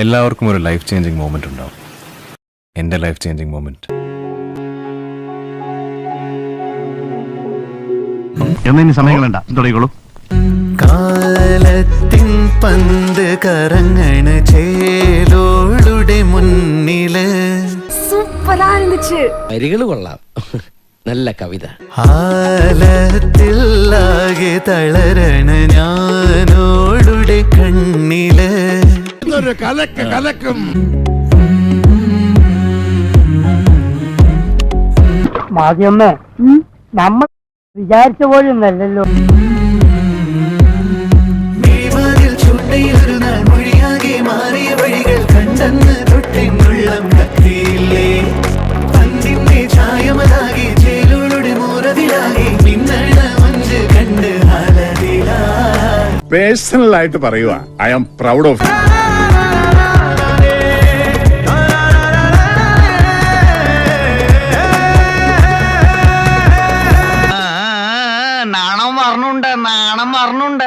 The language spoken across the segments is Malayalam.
എല്ലാവർക്കും ഒരു ലൈഫ് ചേഞ്ചിങ് മൊമെന്റ് ഉണ്ടാവും. എന്റെ ലൈഫ് ചേഞ്ചിങ് മൊമെന്റ് എന്നീ സമയങ്ങളുണ്ട തുടങ്ങിക്കോളൂ. കാലത്തിൻ പന്ത് കറങ്ങണ ചേലോളുടെ മുന്നിൽ. സൂപ്പറായിരുന്നിച്ച് വരികൾ കൊള്ളാം. നല്ല കവിത. ആലത്തിലാകെ തളരണ ഞാനോളുടെ കണ്ണ് കണ്ണിൽ മാധ്യമേ നമ്മൾ വിചാരിച്ച നാൾ മൊഴിയാകെ മാറിയ വഴികൾ കണ്ടെന്ന് തൊട്ടെന്നുള്ളം കത്തിയില്ലേ പന്തിന്റെ ചായമതാകെ ചേലോളുടെ മോറതിലാകെ പിന്നണ മഞ്ച് കണ്ട് പേഴ്സണൽ ആയിട്ട് പറയുക ഐ ആം പ്രൗഡ് ഓഫ് നാണം വർണുണ്ട് നാണം വർണുണ്ട്.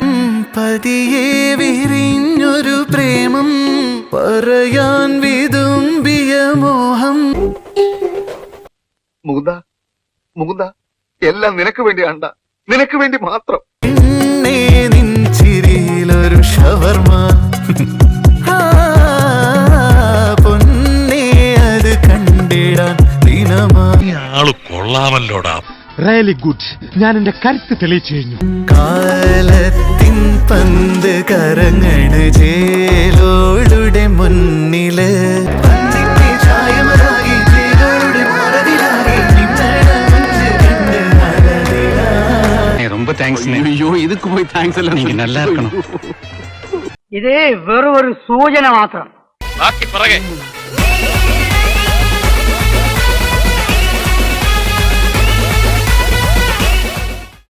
പതിയെ വിരിഞ്ഞൊരു പ്രേമം പറയാൻ വിതുമ്പിയ മോഹം. മുകുന്ദ മുകുന്ദ എല്ലാം നിനക്ക് വേണ്ടി ആണ്ട നിനക്ക് വേണ്ടി മാത്രം. എണ്ണേ നിൻ ചിരിയിലൊരു ഷവർമ. പൊന്നേ അത് കണ്ടിടാൻ ദിനമാ. കൊള്ളാമല്ലോടാ. റിയലി ഗുഡ് ഞാൻ എന്റെ കരുത്ത് തെളിയിച്ചു കഴിഞ്ഞു കാലത്തിൻ പന്ത് കറങ്ങണ ചേലോളുടെ മുന്നില് പന്തിന്റെ ചായമതാകെ ചേലോളുടെ മോറതിലാകെ നിന്നണ മഞ്ച് കണ്ട് അലതിലാ. ரொம்ப தேங்க்ஸ் ஐயோ இதுக்கு போய் தேங்க்ஸ் எல்லாம் நீங்க நல்லா இருக்கணும் ഇത് വെറും ഒരു സൂചന മാത്രം ബാക്കി പറകെ